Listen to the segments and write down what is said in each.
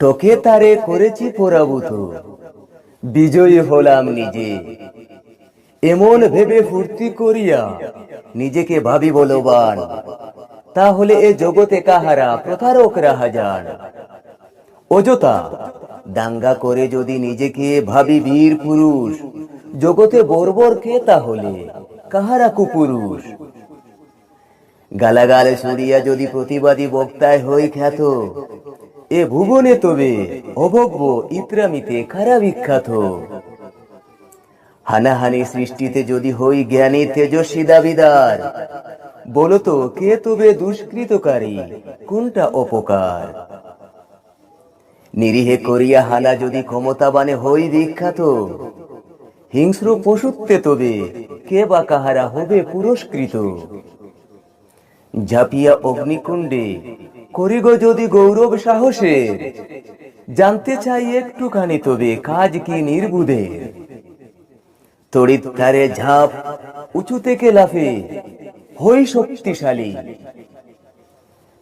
টোকে তারে করেছি পরাভূত বিজয়ী হলাম নিজে। এমন ভেবে ফুর্তি করিয়া নিজেকে ভাবি বলবান, তাহলে এ জগতে কাহারা প্রতারকরা হাজার অযথা, দাঙ্গা করে যদি নিজেকে ভাবি বীর পুরুষ, জগতে বর্বর কে তাহলে? কাহারা কুপুরুষ? গালাগালে সরিয়া যদি প্রতিবাদী বক্তায় হই খ্যাত এ ভুবনে তবে অভব্য ইত্রামিতে খারা বিখ্যাত? হানাহানি সৃষ্টিতে যদি হই জ্ঞানী তেজস্বী দাবিদার, বলতো কে তবে দুষ্কৃতকারী, কোনটা অপকার? নিরীহে করিয়া হানা যদি ক্ষমতাবানে হই বিখ্যাত, হিংস্র পশুত্বে তবে কে বা কাহারা হবে পুরস্কৃত? ঝাঁপিয়া অগ্নিকুণ্ডে। করিগ যদি গৌরব সাহসের জানতে চাই একটুখানি তবে কাজ কি নির্বুধের তড়িৎকারে ঝাঁপ, উঁচু থেকে লাফে, হই শক্তিশালী।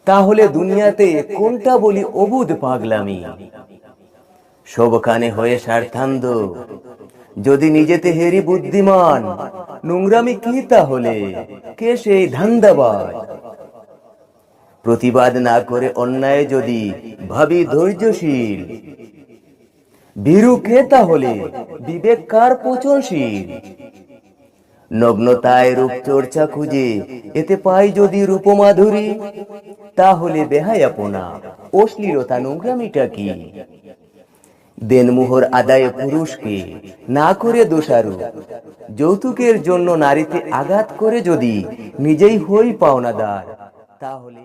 তাহলে দুনিয়াতে কোনটা বলি অবুধ পাগলামি? সব কানে হয়ে স্বার্থান্ধ যদি নিজেতে হেরি বুদ্ধিমান নোংরামি কি তাহলে? কে সেই ধান্দাবাজ? প্রতিবাদ না করে অন্যায় যদি ভাবি ধৈর্যশীল। ভীরু কে তাহলে? বিবেক কার পচনশীল? নগ্নতায় রূপ চর্চা খুঁজে এতে পাই যদি রূপমাধুরী, তাহলে বেহায়াপনা, অশ্লীলতা, নোংরামিটা কি? দেনমোহর আদায় পুরুষকে না করে দোষারু যৌতুকের জন্য নারীতে আঘাত করে যদি নিজেই হই পাওনাদার, তাহলে